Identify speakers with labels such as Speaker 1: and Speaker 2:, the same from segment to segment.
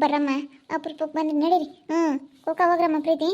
Speaker 1: ಬರಮ್ಮ, ಅಪರೂಪಕ್ಕೆ ಬಂದು ನಡೀರಿ. ಹ್ಞೂ ಕೋಕ ಹೋಗ್ರಮ್ಮ ಪ್ರೀತಿ.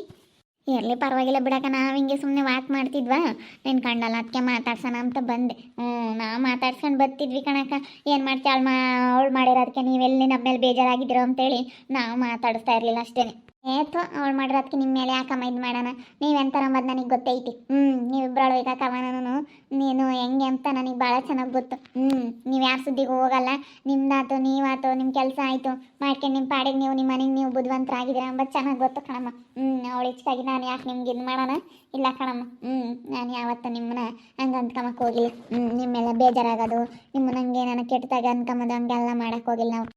Speaker 1: ಇರಲಿ ಪರವಾಗಿಲ್ಲ ಬಿಡಕ್ಕ, ನಾವು ಹಿಂಗೆ ಸುಮ್ಮನೆ ವಾಕ್ ಮಾಡ್ತಿದ್ವಾ? ನಿನ್ನ ಕಂಡಲ್ಲ ಅದಕ್ಕೆ ಮಾತಾಡ್ಸೋಣ ಅಂತ ಬಂದೆ. ಹ್ಞೂ ನಾವು ಮಾತಾಡ್ಸ್ಕೊಂಡು ಬರ್ತಿದ್ವಿ ಕಣಕ್ಕ. ಏನು ಮಾಡ್ತೀಯ ಅವಳು ಮಾ ಅವಳು ಮಾಡಿರೋದಕ್ಕೆ ನೀವೆಲ್ಲಿ ನಮ್ಮ ಮೇಲೆ ಬೇಜಾರಾಗಿದ್ದೀರೋ ಅಂತೇಳಿ ನಾವು ಮಾತಾಡಿಸ್ತಾ ಇರಲಿಲ್ಲ ಅಷ್ಟೇ ಏತೋ, ಅವಳು ಮಾಡಿರೋದಕ್ಕೆ ನಿಮ್ಮ ಮೇಲೆ ಯಾಕಮ್ಮ ಇದು ಮಾಡೋಣ? ನೀವೆಂತಾರ ಅಂಬದು ನನಗೆ ಗೊತ್ತೈತಿ. ಹ್ಞೂ ನೀವಿಬ್ಬರಳು ಈಗ ಕವನನು, ನೀನು ಹೆಂಗೆ ಅಂತ ನನಗೆ ಭಾಳ ಚೆನ್ನಾಗಿ ಗೊತ್ತು. ಹ್ಞೂ ನೀವು ಯಾರ ಸುದ್ದಿಗೂ ಹೋಗಲ್ಲ. ನಿಮ್ದಾತು, ನೀವಾತು ನಿಮ್ಮ ಕೆಲಸ ಆಯಿತು. ಮಾಡ್ಕೊಂಡು ನಿಮ್ಮ ಪಾಡಿಗೆ ನೀವು, ನಿಮ್ಮ ಮನೆಗೆ ನೀವು ಬುದ್ಧಿವಂತರಾಗಿದ್ದೀರಾ ಅಂಬದು ಚೆನ್ನಾಗಿ ಗೊತ್ತು ಕಣಮ್ಮ. ಹ್ಞೂ ಅವಳು ಹೆಚ್ಚಾಗಿ ನಾನು ಯಾಕೆ ನಿಮ್ಗೆ ಇದು ಮಾಡೋಣ? ಇಲ್ಲ ಕಣಮ್ಮ. ಹ್ಞೂ ನಾನು ಯಾವತ್ತೂ ನಿಮ್ಮನ್ನ ಹಂಗೆ ಅಂದ್ಕೊಂಬಕ್ಕೆ ಹೋಗಿಲ್ಲ. ಹ್ಞೂ ನಿಮ್ಮೆಲ್ಲ ಬೇಜಾರಾಗೋದು. ನಿಮ್ಮ ನಂಗೆ ನಾನು ಕೆಟ್ಟದಾಗ ಅನ್ಕೊಂಬೋದು ಹಂಗೆಲ್ಲ ಮಾಡಕ್ಕೆ ಹೋಗಿಲ್ಲ ನಾವು.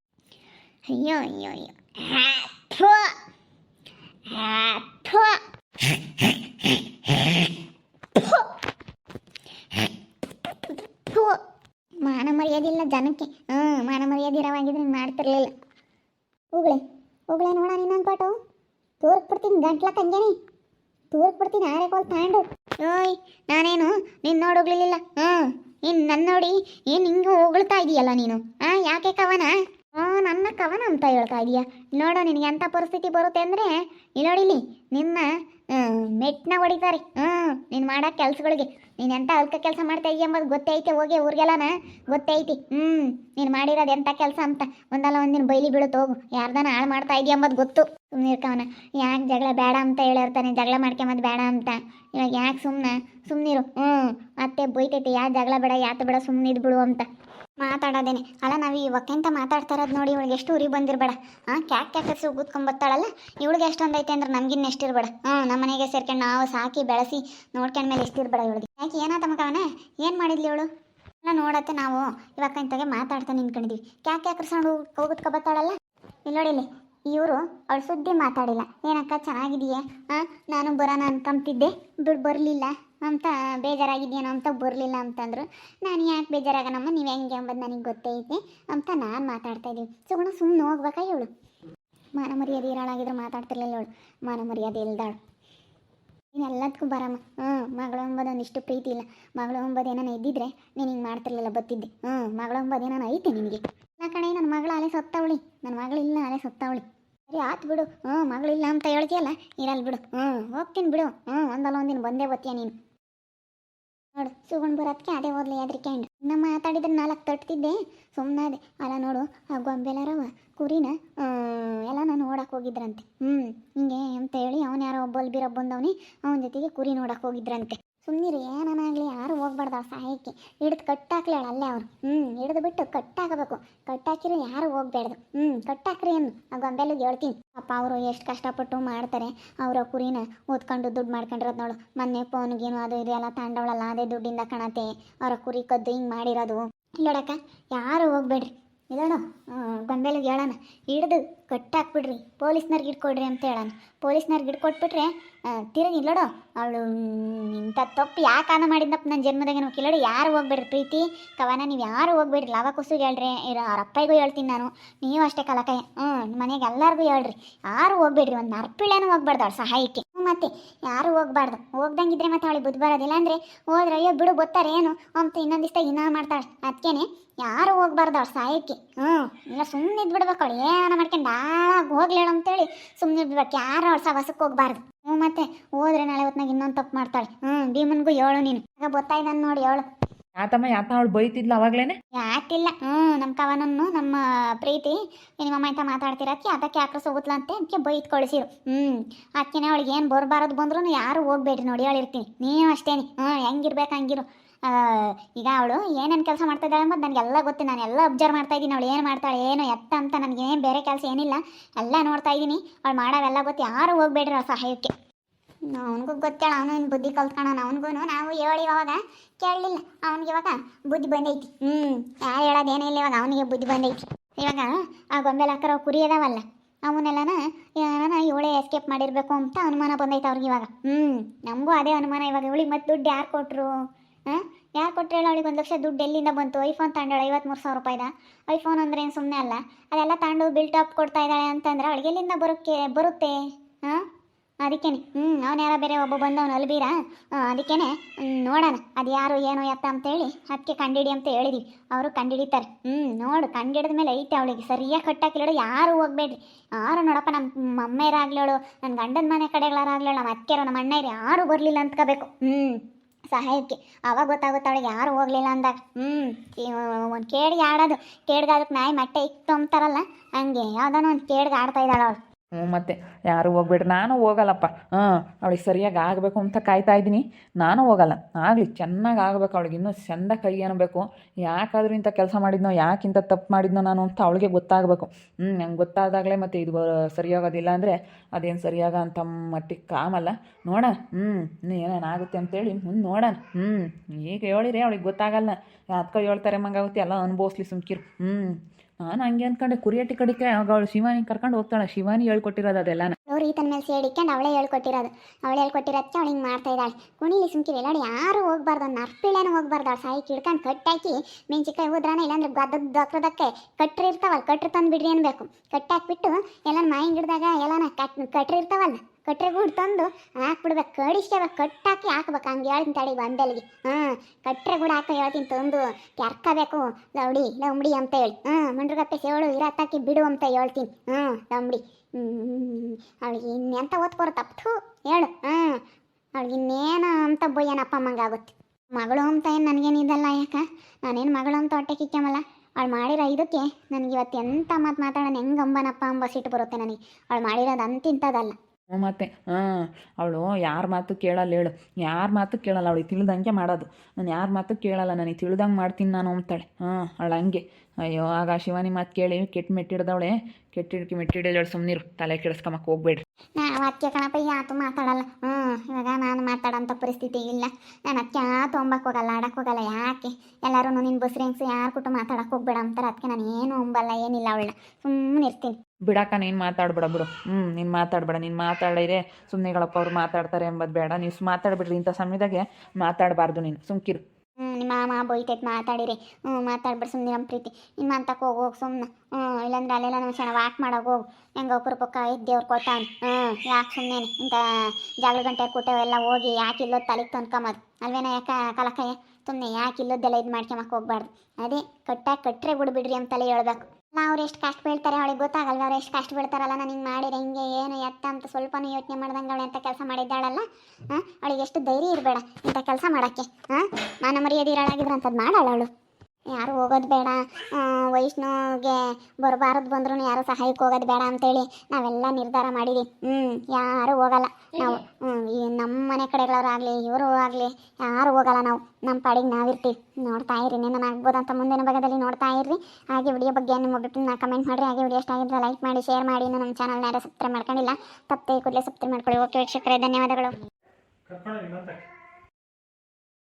Speaker 1: ಅಯ್ಯೋ ಅಯ್ಯೋ ಅಯ್ಯೋ ಹಾ, ಥು. ಹಾ, ಥು. ಥು. ಮಾನ ಮರ್ಯಾದಿಲ್ಲ ಜನಕ್ಕೆ ಹ್ಞೂ ಮಾನ ಮರ್ಯಾದೆ ಇರೋವಾಗಿದ್ರೆ ಮಾಡ್ತಿರ್ಲಿಲ್ಲ ಹೋಗ್ಳೆ ಹೋಗ್ಳೆ ನೋಡ ಇನ್ನೊಂದು ಪಾಟು. ತೂರ್ಕ್ ಬಿಡ್ತೀನಿ, ಗಂಟ್ಲ ಕಂಜನಿ ತೂರ್ಕ್ ಬಿಡ್ತೀನಿ, ಆರೆ ಕೋಲ್ ತಾಂಡು. ಓಯ್, ನಾನೇನು? ನಿನ್ನ ನೋಡೋಗ್ಲಿಲ್ಲ ಹ್ಞೂ ಇನ್ನು ನನ್ನ ನೋಡಿ ಏನು ಹಿಂಗೆ ಹೊಗಳ್ತಾ ಇದೀಯಲ್ಲ ನೀನು? ಹಾಂ ಯಾಕೆ ಕವನ? ನನ್ನ ಕವನ ಅಂತ ಹೇಳ್ತಾ ಇದೀಯ? ನೋಡು, ನಿನಗೆ ಎಂಥ ಪರಿಸ್ಥಿತಿ ಬರುತ್ತೆ ಅಂದರೆ ನೋಡಿಲಿ ನಿನ್ನ ಮೆಟ್ನ ಹೊಡಿತಾರೆ. ಹ್ಞೂ ನೀನು ಮಾಡೋ ಕೆಲಸಗಳಿಗೆ. ನೀನು ಎಂಥ ಅಲ್ಕ ಕೆಲಸ ಮಾಡ್ತಾ ಇದೀಯ ಎಂಬುದು ಗೊತ್ತೇ ಐತೆ ಹೋಗಿ ಊರಿಗೆಲ್ಲನ? ಗೊತ್ತೇ ಐತಿ. ಹ್ಞೂ ನೀನು ಮಾಡಿರೋದು ಎಂಥ ಕೆಲಸ ಅಂತ. ಒಂದಲ್ಲ ಒಂದಿನ ಬೈಲಿ ಬೀಳುತ್ತೆ, ಹೋಗು. ಯಾರ್ದಾನ ಹಾಳು ಮಾಡ್ತಾ ಇದೀಯ ಎಂಬುದು ಗೊತ್ತು. ಸುಮ್ಮನೆ ಇರ್ಕವನ ಯಾಕೆ ಜಗಳ ಬೇಡ ಅಂತ ಹೇಳಿರ್ತಾನೆ ಜಗಳ ಮಾಡ್ಕೊಂಬದು ಬೇಡ ಅಂತ. ಇವಾಗ ಯಾಕೆ ಸುಮ್ಮನೆ ಸುಮ್ಮನಿರು ಹ್ಞೂ ಮತ್ತೆ ಬೈತೈತೆ ಯಾ ಜಗಳ ಬೇಡ, ಯಾತ ಬೇಡ ಸುಮ್ಮನೆ ಇದ್ಬಿಡು ಅಂತ. ಮಾತಾಡೋದೇನೆ. ಅಲ್ಲ, ನಾವು ಇವಕ್ಕೆಂತ ಮಾತಾಡ್ತಾ ಇರೋದು ನೋಡಿ ಇವಳಿಗೆ ಎಷ್ಟು ಉರಿ ಬಂದಿರಬೇಡ. ಹಾಂ ಕ್ಯಾಕ್ ಕ್ಯಾಕ್ ಹಸಿ ಉಗುತ್ಕೊಂಬತ್ತಾಳಲ್ಲ ಇವಳಿಗೆ ಎಷ್ಟೊಂದೈತೆ ಅಂದ್ರೆ ನಮ್ಗಿನ್ನ ಎಷ್ಟಿರಬೇಡ. ಹ್ಞೂ, ನಮ್ಮ ಮನೆಗೆ ಸೇರ್ಕೊಂಡು ನಾವು ಸಾಕಿ ಬೆಳೆಸಿ ನೋಡ್ಕೊಂಡ್ಮೇಲೆ ಎಷ್ಟಿರ್ಬೇಡ ಇವಳಿಗೆ. ಯಾಕೆ, ಏನಾತ ಮಗವನ? ಏನು ಮಾಡಿದ್ಲಿ ಇವಳು? ಅಲ್ಲ, ನೋಡತ್ತೆ ನಾವು ಇವಕ್ಕಂತಾಗೆ ಮಾತಾಡ್ತಾ ನಿಂತ್ಕೊಂಡಿದ್ವಿ. ಕ್ಯಾಕ್ ಕ್ಯಾಕ್ ಸೌಂಡ್ ಹೋಗುತ್ಕೊಬತ್ತಾಳಲ್ಲ? ಇಲ್ಲಿ ನೋಡಿಲಿ ಇವರು ಅವಳು ಸುದ್ದಿ ಮಾತಾಡಿಲ್ಲ. ಏನಕ್ಕ ಚೆನ್ನಾಗಿದೆಯಾ ಹಾಂ ನಾನು ಬರೋಣ ಅನ್ಕೊಂತಿದ್ದೆ ದುಡ್ಡು ಬರಲಿಲ್ಲ. ಅಂತ ಬೇಜಾರಾಗಿದೆಯೇನೋ ಅಂತ ಬರಲಿಲ್ಲ ಅಂತಂದ್ರು. ನಾನು ಯಾಕೆ ಬೇಜಾರಾಗನಮ್ಮ? ನೀವು ಹೆಂಗೆ ಎಂಬುದು ನನಗೆ ಗೊತ್ತೈತೆ ಅಂತ ನಾನು ಮಾತಾಡ್ತಾ ಇದ್ದೀವಿ ಸುಗುಣ ಸುಮ್ಮನೆ ಹೋಗ್ಬೇಕಾ ಇವಳು ಮಾನ ಮರ್ಯಾದೆ ಇರಾಳಾಗಿದ್ರು ಮಾತಾಡ್ತಿರ್ಲಿಲ್ಲ ಇವಳು ಮಾನ ಮರ್ಯಾದೆ ಇಲ್ದಾಳು. ನೀನು ಎಲ್ಲದಕ್ಕೂ ಬರಮ್ಮ. ಹ್ಞೂ ಮಗಳು ಎಂಬುದು ಒಂದಿಷ್ಟು ಪ್ರೀತಿ ಇಲ್ಲ. ಮಗಳು ಎಂಬುದು ಏನಾನ ಇದ್ದಿದ್ರೆ ನೀನು ಹಿಂಗೆ ಮಾಡ್ತಿರ್ಲಿಲ್ಲ ಬತ್ತಿದ್ದೆ. ಹ್ಞೂ ಮಗಳು ಎಂಬುದು ಏನಾನ ಐತೆ ನಿನಗೆ? ಇಲ್ಲ ಕಣೆ ನನ್ನ ಮಗಳು ಅಲೆ ಸತ್ತವಳಿ. ನನ್ನ ಮಗಳಿಲ್ಲ ಅಲೆ ಸತ್ತವಳಿ. ಸರಿ, ಆತು ಬಿಡು. ಹ್ಞೂ ಮಗಳಿಲ್ಲ ಅಂತ ಹೇಳ್ತೀಯಲ್ಲ ಇರಲ್ಲ ಬಿಡು. ಹ್ಞೂ ಹೋಗ್ತೀನಿ ಬಿಡು. ಹ್ಞೂ ಒಂದಲ್ಲ ಒಂದಿನ ಬಂದೇ ಬತ್ತೀಯ ನೀನು. ನೋಡು ಬರೋದಕ್ಕೆ ಅದೇ ಓದ್ಲಿ ಹೆದ್ರಿಕೊಂಡು ನಮ್ಮ ಮಾತಾಡಿದ್ರೆ ನಾಲ್ಕು ತಟ್ತಿದ್ದೆ. ಸುಮ್ಮನಾದೆ ಅಲ್ಲ ನೋಡು, ಆ ಗೊಂಬೆಲಾರವ ಕುರಿನ ಎಲ್ಲ ನಾನು ನೋಡಕ್ಕೆ ಹೋಗಿದ್ರಂತೆ. ಹ್ಞೂ ಹಿಂಗೆ ಅಂತ ಹೇಳಿ ಅವನು ಯಾರೋ ಒಬ್ಬ ಬಂದವನಿ, ಅವನ ಜೊತೆಗೆ ಕುರಿ ನೋಡಕ್ಕೆ ಹೋಗಿದ್ರಂತೆ. ಸುಮ್ಮನಿರಿ ಏನಾಗಲಿ ಯಾರು ಹೋಗ್ಬಾರ್ದು ಆ ಸಹಾಯಕ್ಕೆ. ಹಿಡಿದು ಕಟ್ಟಾಕ್ಲಿ ಅವಳು ಅಲ್ಲೇ ಅವ್ರು ಹ್ಞೂ ಹಿಡಿದು ಬಿಟ್ಟು ಕಟ್ಟಾಕಬೇಕು. ಕಟ್ಟಾಕಿದ್ರೆ ಯಾರು ಹೋಗ್ಬೇಡ್ದು. ಹ್ಞೂ ಕಟ್ಟಾಕ್ರಿ ಏನು ಆ ಗೊಂಬೆಲಿಗೆ ಹೇಳ್ತೀನಿ. ಅಪ್ಪ ಅವರು ಎಷ್ಟು ಕಷ್ಟಪಟ್ಟು ಮಾಡ್ತಾರೆ. ಅವರ ಕುರಿನ ಓದ್ಕೊಂಡು ದುಡ್ಡು ಮಾಡ್ಕೊಂಡಿರೋದು ನೋಡು. ಮೊನ್ನೆ ಫೋನ್ಗೇನು ಅದು ಇದು ಎಲ್ಲ ತಾಂಡವಳಲ್ಲ, ಅದೇ ದುಡ್ಡಿಂದ ಕಾಣತ್ತೆ. ಅವರ ಕುರಿ ಕದ್ದು ಹಿಂಗೆ ಮಾಡಿರೋದು. ನೋಡಕ್ಕ ಯಾರು ಹೋಗ್ಬೇಡ್ರಿ. ಇಲ್ಲೋಣ ಗೊಂಬೆಲಿಗೆ ಹೇಳೋಣ. ಹಿಡ್ದು ಕಟ್ಟಾಕ್ಬಿಡ್ರಿ, ಪೊಲೀಸ್ನವ್ರಿಗೆ ಹಿಡ್ಕೊಡ್ರಿ ಅಂತ ಹೇಳೋಣ. ಪೊಲೀಸ್ನವ್ರಿಗೆ ಹಿಡ್ಕೊಟ್ಬಿಟ್ರೆ ತಿರುಗಿ ಇಲ್ಲೋಡು ಅವಳು ಇಂಥ ತಪ್ಪು ಯಾಕೆ ಆನ ಮಾಡಿದ್ದಪ್ಪ ನನ್ನ ಜನ್ಮದಾಗ ಕಿಲ್ಲೋಡು ಯಾರು ಹೋಗ್ಬೇಡ್ರಿ ಪ್ರೀತಿ? ಕವನ, ನೀವು ಯಾರು ಹೋಗ್ಬೇಡ್ರಿ? ಲವ ಕುಸುಗೆ ಹೇಳ್ರಿ, ಇರೋ ಅವ್ರ ಅಪ್ಪಗೂ ಹೇಳ್ತೀನಿ ನಾನು. ನೀವು ಅಷ್ಟೇ ಕಲಕಾಯ ಹ್ಞೂ ಮನೆಗೆ ಎಲ್ಲರಿಗೂ ಹೇಳ್ರಿ. ಯಾರು ಹೋಗ್ಬೇಡ್ರಿ? ಒಂದು ಅರ್ಪಿಳೆನೂ ಹೋಗ್ಬಾರ್ದು ಅವ್ರ ಸಹಾಯಕ್ಕೆ. ಮತ್ತೆ ಯಾರು ಹೋಗ್ಬಾರ್ದು. ಹೋಗ್ದಂಗಿದ್ರೆ ಮತ್ತೆ ಅವಳಿಗೆ ಬುದ್ಧಿ ಬರೋದಿಲ್ಲ ಅಂದರೆ ಹೋದ್ರೆ, ಅಯ್ಯೋ ಬಿಡು ಗೊತ್ತಾರೆ ಏನು? ಅಂತ ಇನ್ನೊಂದು ಇನ್ನೂ ಮಾಡ್ತಾಳೆ. ಅದಕ್ಕೇನೆ ಯಾರು ಹೋಗ್ಬಾರ್ದು ಅವ್ರ ಸಾಯಕ್ಕೆ. ಹ್ಞೂ ಇಲ್ಲ ಸುಮ್ಮನೆ ಇದ್ಬಿಡ್ಬೇಕು ಅವಳು. ಏನೋ ಮಾಡ್ಕೊಂಡು ಆಳಾಗ ಹೋಗ್ಲೇಳು ಅಂತೇಳಿ ಸುಮ್ಮನೆ ಇದ್ಬಿಡ್ಬೇಕು. ಯಾರು ಅವ್ರ ಸವಾಸಕ್ಕೆ ಹೋಗ್ಬಾರ್ದು. ಹ್ಞೂ ಮತ್ತೆ ಹೋದ್ರೆ ನಾಳೆ ಹೊತ್ನಾಗ ಇನ್ನೊಂದು ತಪ್ಪು ಮಾಡ್ತಾಳೆ. ಹ್ಞೂ ಭೀಮನ್ಗೂ ಹೇಳು ನೀನು. ಆಗ ಗೊತ್ತಾಯ್ದನ್ ನೋಡಿ ಹೇಳು
Speaker 2: ಯಾತಮ್ಮ ಯಾತ ಅವಳು ಬೈತಿದ್ಲ ಅವಾಗ್ಲೇನೆ?
Speaker 1: ಯಾಕಿಲ್ಲ. ಹ್ಞೂ ನಮ್ಮ ಕವನನ್ನು, ನಮ್ಮ ಪ್ರೀತಿ. ನಿಮ್ಮ ಅಮ್ಮ ಅಂತ ಮಾತಾಡ್ತಿರಕ್ಕೆ ಅದಕ್ಕೆ ಆಕ್ರಸ್ ಹೋಗುತ್ತಲ್ಲ ಅಂತ ಅದಕ್ಕೆ ಬೈತ್ ಕಳಿಸಿರು ಹ್ಞೂ ಅದಕ್ಕೆ ಅವಳಿಗೆ ಏನು ಬರಬಾರದು ಬಂದ್ರು ಯಾರು ಹೋಗ್ಬೇಡ್ರಿ ನೋಡಿ ಹೇಳಿರ್ತೀನಿ ನೀನು ಅಷ್ಟೇನಿ. ಹ್ಞೂ ಹೆಂಗಿರ್ಬೇಕು ಹಂಗಿರು. ಈಗ ಅವಳು ಏನೇನು ಕೆಲಸ ಮಾಡ್ತಾ ಇದ್ದಾಳೆ ಮತ್ತು ನನಗೆಲ್ಲ ಗೊತ್ತು. ನಾನು ಎಲ್ಲ ಅಬ್ಸರ್ವ್ ಮಾಡ್ತಾ ಇದ್ದೀನಿ. ಅವಳು ಏನು ಮಾಡ್ತಾಳೆ, ಏನು ಎತ್ತ ಅಂತ ನನಗೇನು ಬೇರೆ ಕೆಲಸ ಏನಿಲ್ಲ. ಎಲ್ಲ ನೋಡ್ತಾ ಇದ್ದೀನಿ. ಅವಳು ಮಾಡೋವೆಲ್ಲ ಗೊತ್ತು. ಯಾರು ಹೋಗ್ಬೇಡ್ರಿ ಅವ್ರ ಸಹಾಯಕ್ಕೆ. ಅವನಿಗೂ ಗೊತ್ತೇಳ, ಅವನು ಇನ್ನು ಬುದ್ಧಿ ಕಲ್ತ್ಕೊಳ್ಳೋಣ ಅವನಿಗೂ ನಾವು ಹೇಳಿ ಇವಾಗ ಕೇಳಲಿಲ್ಲ. ಅವನಿಗೆ ಇವಾಗ ಬುದ್ಧಿ ಬಂದೈತಿ. ಹ್ಞೂ ಯಾರು ಹೇಳೋದೇನೇ ಇಲ್ಲ ಇವಾಗ, ಅವನಿಗೆ ಬುದ್ಧಿ ಬಂದೈತಿ. ಇವಾಗ ಆ ಗೊಂಬೆಲ್ ಹಾಕಿರೋ ಕುರಿ ಅದಾವಲ್ಲ, ಅವನ್ನೆಲ್ಲನ ಏನಾನ ಇವಳೇ ಎಸ್ಕೇಪ್ ಮಾಡಿರಬೇಕು ಅಂತ ಅನುಮಾನ ಬಂದೈತೆ ಅವ್ರಿಗೆ ಇವಾಗ. ಹ್ಞೂ ನಮಗೂ ಅದೇ ಅನುಮಾನ ಇವಾಗ, ಇವಳಿಗೆ ಮತ್ತೆ ದುಡ್ಡು ಯಾರು ಕೊಟ್ಟರು ಹಾಂ, ಯಾರು ಕೊಟ್ಟರು ಹೇಳೋ, ಅವಳಿಗೆ ಒಂದು ಲಕ್ಷ ದುಡ್ಡು ಎಲ್ಲಿಂದ ಬಂತು? ಐಫೋನ್ ತಗೊಂಡಾಳೆ ಐವತ್ತ್ಮೂರು ಸಾವಿರ ರೂಪಾಯಿದ. ಐಫೋನ್ ಅಂದ್ರೆ ಏನು ಸುಮ್ಮನೆ ಅಲ್ಲ, ಅದೆಲ್ಲ ತಗೊಂಡು ಬಿಲ್ ಟಾಪ್ ಕೊಡ್ತಾ ಇದ್ದಾಳೆ ಅಂತಂದ್ರೆ ಅವಳಿಗೆ ಎಲ್ಲಿಂದ ಬರೋಕ್ಕೆ, ಬರುತ್ತೆ? ಹಾಂ? ಅದಕ್ಕೇನೆ. ಹ್ಞೂ ಅವನು ಯಾರೋ ಬೇರೆ ಒಬ್ಬ ಬಂದವನು ಅಲ್ಬೀರ ಅದಕ್ಕೇನೆ. ನೋಡೋಣ, ಅದು ಯಾರು, ಏನು ಎತ್ತ ಅಂತೇಳಿ ಅದಕ್ಕೆ ಕಂಡಿಡಿ ಅಂತ ಹೇಳಿದ್ವಿ. ಅವರು ಕಂಡಿಡಿತಾರೆ. ಹ್ಞೂ ನೋಡು, ಕಂಡಿಡಿದ ಮೇಲೆ ಐತೆ ಅವಳಿಗೆ. ಸರಿಯಾಗಿ ಕಟ್ಟಾಕಿಲ್ಲೋಡು ಯಾರು ಹೋಗ್ಬೇಡ್ರಿ. ಯಾರು ನೋಡಪ್ಪ ನಮ್ಮ ಮಮ್ಮೇರಾಗ್ಲೋಳು ನನ್ನ ಗಂಡನ ಮನೆ ಕಡೆಗಳಾಗ್ಲೇಳು ನಮ್ಮ ಅತ್ತೆಯರು ನಮ್ಮ ಅಣ್ಣಯ್ರು ಯಾರು ಬರಲಿಲ್ಲ ಅಂತ್ಕೋಬೇಕು. ಹ್ಞೂ ಸಹಾಯಕ್ಕೆ. ಅವಾಗ ಗೊತ್ತಾಗುತ್ತೆ ಅವಳಿಗೆ ಯಾರು ಹೋಗ್ಲಿಲ್ಲ ಅಂದಾಗ. ಹ್ಞೂ ಒಂದು ಕೇಡಿಗೆ ಆಡೋದು. ಕೇಡ್ಗೆ ನಾಯಿ ಮೊಟ್ಟೆ ಇಕ್ತು ಅಂತಾರಲ್ಲ ಹಂಗೆ ಯಾವ್ದಾನ ಒಂದು ಕೇಡ್ಗೆ ಆಡ್ತಾ ಇದ್ದಾಳೆ ಅವಳು.
Speaker 2: ಹ್ಞೂ ಮತ್ತೆ ಯಾರು ಹೋಗ್ಬೇಡ್ರಿ. ನಾನು ಹೋಗಲ್ಲಪ್ಪ. ಹಾಂ ಅವಳಿಗೆ ಸರಿಯಾಗಿ ಆಗಬೇಕು ಅಂತ ಕಾಯ್ತಾ ಇದ್ದೀನಿ. ನಾನು ಹೋಗಲ್ಲ. ಆಗಲಿ, ಚೆನ್ನಾಗಿ ಆಗಬೇಕು ಅವಳಿಗೆ. ಇನ್ನೂ ಚೆಂದ ಕೈ ಅನ್ನಬೇಕು ಯಾಕಾದ್ರೂ ಇಂಥ ಕೆಲಸ ಮಾಡಿದ್ನೋ, ಯಾಕಿಂತ ತಪ್ಪು ಮಾಡಿದ್ನೋ ನಾನು ಅಂತ ಅವಳಿಗೆ ಗೊತ್ತಾಗಬೇಕು. ಹ್ಞೂ ನಂಗೆ ಗೊತ್ತಾದಾಗಲೇ ಮತ್ತೆ ಇದು ಸರಿಯಾಗೋದಿಲ್ಲ ಅಂದರೆ ಅದೇನು ಸರಿಯಾಗ ಅಂತ ಮಟ್ಟಿಗೆ ಕಾಮಲ್ಲ. ನೋಡ ಹ್ಞೂ ಇನ್ನೂ ಏನೇನಾಗುತ್ತೆ ಅಂತೇಳಿ ಮುಂದೆ ನೋಡೋಣ. ಹ್ಞೂ ಈಗ ಹೇಳಿರಿ, ಅವಳಿಗೆ ಗೊತ್ತಾಗಲ್ಲ. ಅದಕ್ಕೆ ಹೇಳ್ತಾರೆ ಮಂಗಾಗುತ್ತೆ ಎಲ್ಲ ಅನುಭವಿಸ್ಲಿ ಸುಮ್ಕಿರು. ಹ್ಞೂ ನಾನು ಹಂಗೆ ಅಂದ್ಕೊಂಡೆ ಕುರಿಯಟ್ಟಿ ಕಡಿಕೆ ಆಗ ಅವಳು ಶಿವಾನಿ ಕರ್ಕೊಂಡು ಹೋಗ್ತಾಳೆ. ಶಿವಾನಿ ಹೇಳ್ಕೊಟ್ಟಿರೋದು ಅದೆಲ್ಲ
Speaker 1: ಅವ್ರು ಈತನ ಮೇಲೆ ಸೇಡಿಕೊಂಡು ಅವಳೇ ಹೇಳ್ಕೊಟ್ಟಿರೋದು. ಅವಳು ಹೇಳ್ಕೊಟ್ಟಿರೋದಕ್ಕೆ ಅವಳು ಹಿಂಗೆ ಮಾಡ್ತಾ ಇದ್ದಾಳೆ. ಕುಣಿಲಿ ಸುಮ್ಕಿರಿ ಎಲ್ಲಾಡಿ ಯಾರು ಹೋಗ್ಬಾರ್ದು ನರ್ಪಿಳೇನು ಹೋಗ್ಬಾರ್ದು. ಅವಳು ಸಾಯಿ ಕಿಡ್ಕೊಂಡು ಕಟ್ಟಾಕಿ ಮೆಣಸಿಕಾಯಿ ಹೋದ್ರಾನೆ ಇಲ್ಲಾಂದ್ರೆ ಗದ್ದದ ದಕ್ರದಕ್ಕೆ ಕಟ್ರಿ ಇರ್ತಾವಲ್ಲ ಕಟ್ರಿ ತಂದು ಬಿಡ್ರಿ ಅನ್ಬೇಕು. ಕಟ್ಟಾಕ್ಬಿಟ್ಟು ಎಲ್ಲ ಮಾಯಿನ ಗಿಡದಾಗ ಎಲ್ಲನ ಕಟ್ ಕಟ್ರಿ ಇರ್ತಾವಲ್ಲ ಕಟ್ರಿ ಗೂಡು ತಂದು ಹಾಕ್ಬಿಡ್ಬೇಕು. ಕಡಿಸ್ಕೋಬೇಕು ಕಟ್ಟಾಕಿ ಹಾಕ್ಬೇಕು. ಹಂಗೆ ಹೇಳ್ತೀನಿ ತಡಿ ಬಂದಲ್ಲಿಗೆ ಹಾಂ ಕಟ್ರೆ ಗೂಡು ಹಾಕಿ ಹೇಳ್ತೀನಿ ತಂದು. ಕೆರ್ಕಬೇಕು. ಲೌಡಿ ಲಂಬಡಿ ಅಂತ ಹೇಳಿ. ಹಾಂ ಮುಂಡ್ರಗಪ್ಪೆ ಸೇಳು ಇರತ್ತಾಕಿ ಬಿಡು ಅಂತ ಹೇಳ್ತೀನಿ. ಹಾಂ ಲಂಬಡಿ ಅವಳಿಗೆ ಇನ್ನೆಂತ ಓದ್ಕೊರ ತಪ್ಪು? ಹೇಳು. ಹಾಂ ಅವಳಿಗೆ ಇನ್ನೇನು ಅಂತ ಬೊಯ್ಯನಪ್ಪ ಅಮ್ಮಂಗಾಗುತ್ತೆ ಮಗಳು ಅಂತ ಏನು ನನಗೇನು ಇದಲ್ಲ ಯಾಕ? ನಾನೇನು ಮಗಳು ಅಂತ ಹೊಟ್ಟೆ ಕಿಕ್ಕಮಲ್ಲ ಅವಳು ಮಾಡಿರೋ ಇದಕ್ಕೆ ನನಗೆ ಇವತ್ತು ಎಂಥ ಮಾತು ಮಾತಾಡೋಣ, ಹೆಂಗೆ ಅಂಬನಪ್ಪ ಅಂಬ ಸಿಟ್ಟು ಬರುತ್ತೆ ನನಗೆ. ಅವಳು ಮಾಡಿರೋದು ಅಂತಿಂಥದ್ದಲ್ಲ.
Speaker 2: ಮತ್ತೆ ಹಾಂ ಅವಳು, ಯಾರ ಮಾತು ಕೇಳಲ್ಲ ಹೇಳು. ಯಾರ ಮಾತು ಕೇಳಲ್ಲ, ಅವಳಿಗೆ ತಿಳಿದಂಗೆ ಮಾಡೋದು. ನಾನು ಯಾರ ಮಾತು ಕೇಳಲ್ಲ, ನನಗೆ ತಿಳಿದಂಗೆ ಮಾಡ್ತೀನಿ ನಾನು ಅಂತಾಳೆ. ಹಾಂ ಅವಳು ಹಂಗೆ. ಅಯ್ಯೋ, ಆಗ ಶಿವಾನಿ ಮಾತು ಕೇಳಿ ಕೆಟ್ಟ ಮೆಟ್ಟಿಡ್ದವಳೆ. ಕೆಟ್ಟಿಡ್ಕಿ ಮೆಟ್ಟಿಡಲ್ಲ ಸುಮ್ಮನಿರು ತಲೆ ಕೆಡಿಸ್ಕೊಂಬಕ್ಕೆ ಹೋಗ್ಬೇಡ್ರಿ.
Speaker 1: ನಾವು ಅದಕ್ಕೆ ಕಣಪ್ಪ ಯಾತು ಮಾತಾಡಲ್ಲ. ಹ್ಞೂ ಇವಾಗ ನಾನು ಮಾತಾಡೋಂಥ ಪರಿಸ್ಥಿತಿ ಇಲ್ಲ. ನಾನು ಅದಕ್ಕೆ ಯಾತು ಒಂಬಕ್ಕೆ ಹೋಗಲ್ಲ ಆಡಕ್ಕೆ ಹೋಗಲ್ಲ, ಯಾಕೆ? ಎಲ್ಲರೂ ನಿನ್ನ ಬಸ್ ರೇಂಜ್ ಯಾರು ಕೊಟ್ಟು ಮಾತಾಡಕ್ಕೆ ಹೋಗ್ಬೇಡ ಅಂತಾರೆ, ಅದಕ್ಕೆ ನಾನು ಏನು ಒಂಬಲ್ಲ ಏನಿಲ್ಲ ಅವಳನ್ನ. ಸುಮ್ಮನೆ ಇರ್ತೀನಿ.
Speaker 2: ಬಿಡಕ್ಕ, ನೀನು ಮಾತಾಡ್ಬೇಡ ಬಿಡು. ಹ್ಞೂ ನೀನು ಮಾತಾಡ್ಬೇಡ, ನೀನು ಮಾತಾಡಿದ್ರೆ ಸುಮ್ಮನೆಗಳಪ್ಪ ಅವ್ರು ಮಾತಾಡ್ತಾರೆ ಎಂಬುದು ಬೇಡ. ನೀವು ಮಾತಾಡ್ಬಿಡ್ರಿ, ಇಂಥ ಸಮಯದಾಗೆ ಮಾತಾಡಬಾರ್ದು ನೀನು. ಸುಮ್ಕಿರು.
Speaker 1: ಹ್ಞೂ ನಿಮ್ಮ ಮಾಮ ಬೈತೈತೆ ಮಾತಾಡಿರಿ. ಹ್ಞೂ ಮಾತಾಡ್ಬಿಡಿ ಸುಮ್ಮನೆ ನಮ್ಮ ಪ್ರೀತಿ. ನಿಮ್ಮ ಅಂತಕ್ಕೆ ಹೋಗಿ ಹೋಗಿ ಸುಮ್ಮನೆ ಹ್ಞೂ ಇಲ್ಲಾಂದ್ರೆ ಅಲ್ಲೆಲ್ಲ ನಮ್ಮ ಚೆನ್ನಾಗಿ ವಾಕ್ ಮಾಡೋಕೆ ಹೋಗು. ಹೆಂಗೆ ಅಪರೂಪಕ್ಕ ದೇವ್ರು ಕೊಟ್ಟಾನೆ. ಹ್ಞೂ ಯಾಕೆ ಸುಮ್ಮನೆ ಇಂಥ ಜಗಳ ಗಂಟೆ ಕೂಟವೆಲ್ಲ ಹೋಗಿ ಯಾಕೆ ಇಲ್ಲೋದು ತಲೆಗೆ ತಂದ್ಕೊಂಬದು ಅಲ್ವೇನ ಯಾಕೆ ಕಲಕಯ್ಯ? ಸುಮ್ಮನೆ ಯಾಕೆ ಇಲ್ಲೋದೆಲ್ಲ ಇದು ಮಾಡ್ಕೊಂಬಕ್ಕೆ ಹೋಗ್ಬಾರ್ದು. ಅದೇ, ಕಟ್ಟಾಗಿ ಕಟ್ಟರೆ ಬಿಡ್ಬಿಡ್ರಿ ಅಂತಲೇ ಹೇಳ್ಬೇಕು. ಅವ್ರು ಎಷ್ಟು ಕಷ್ಟ ಬೀಳ್ತಾರೆ ಅವಳಿಗೆ ಗೊತ್ತಾಗಲ್ವ, ಅವ್ರು ಎಷ್ಟು ಕಷ್ಟ ಬೀಳ್ತಾರಲ್ಲ, ನಾನು ಹಿಂಗೆ ಮಾಡಿದ್ರೆ ಹಿಂಗೆ, ಏನು ಎತ್ತ ಅಂತ ಸ್ವಲ್ಪನೂ ಯೋಚನೆ ಮಾಡ್ದಂಗೆ ಅವಳು ಅಂತ ಕೆಲಸ ಮಾಡಿದ್ದಾಳಲ್ಲ? ಹಾಂ? ಅವಳಿಗೆ ಎಷ್ಟು ಧೈರ್ಯ ಇರಬೇಡ ಇಂಥ ಕೆಲಸ ಮಾಡೋಕ್ಕೆ. ಹಾಂ? ಮಾನ ಮರ್ಯಾದೆ ಇರೋಳಾಗಿದ್ರೆ ಅಂಥದ್ದು ಮಾಡಲ್ಲ ಅವಳು. ಯಾರು ಹೋಗೋದು ಬೇಡ. ವೈಷ್ಣುಗೆ ಬರಬಾರದು ಬಂದ್ರೂ ಯಾರು ಸಹಾಯಕ್ಕೆ ಹೋಗೋದು ಬೇಡ ಅಂತೇಳಿ ನಾವೆಲ್ಲ ನಿರ್ಧಾರ ಮಾಡಿದ್ವಿ. ಹ್ಞೂ ಯಾರು ಹೋಗಲ್ಲ ನಾವು. ಈ ನಮ್ಮ ಮನೆ ಆಗಲಿ, ಇವರು ಆಗಲಿ, ಯಾರು ಹೋಗಲ್ಲ ನಾವು. ನಮ್ಮ ಪಾಡಿಗೆ ನಾವಿರ್ತೀವಿ. ನೋಡ್ತಾ ಇರಿ ನಾನು ಆಗ್ಬೋದಂತ ಮುಂದಿನ ಭಾಗದಲ್ಲಿ ನೋಡ್ತಾ ಇರ್ರಿ. ಹಾಗೆ ವಿಡಿಯೋ ಬಗ್ಗೆ ನಿಮ್ಮ ಒಬ್ಬಟ್ಟು ಕಮೆಂಟ್ ಮಾಡಿರಿ. ಹಾಗೆ ವಿಡಿಯೋ ಇಷ್ಟ ಆಗಿದ್ರೆ ಲೈಕ್ ಮಾಡಿ ಶೇರ್ ಮಾಡಿ. ಇನ್ನು ನಮ್ಮ ಚಾನಲ್ನ ಯಾರು ಸಬ್ಸ್ಕ್ರೈಬ್ ಮಾಡ್ಕೊಂಡಿಲ್ಲ ತಪ್ಪೇ ಕೂಡಲೇ ಸಬ್ಸ್ಕ್ರೈಬ್ ಮಾಡ್ಕೊಳ್ಳಿ. ಓಕೆ ವೀಕ್ಷಕರೇ, ಧನ್ಯವಾದಗಳು.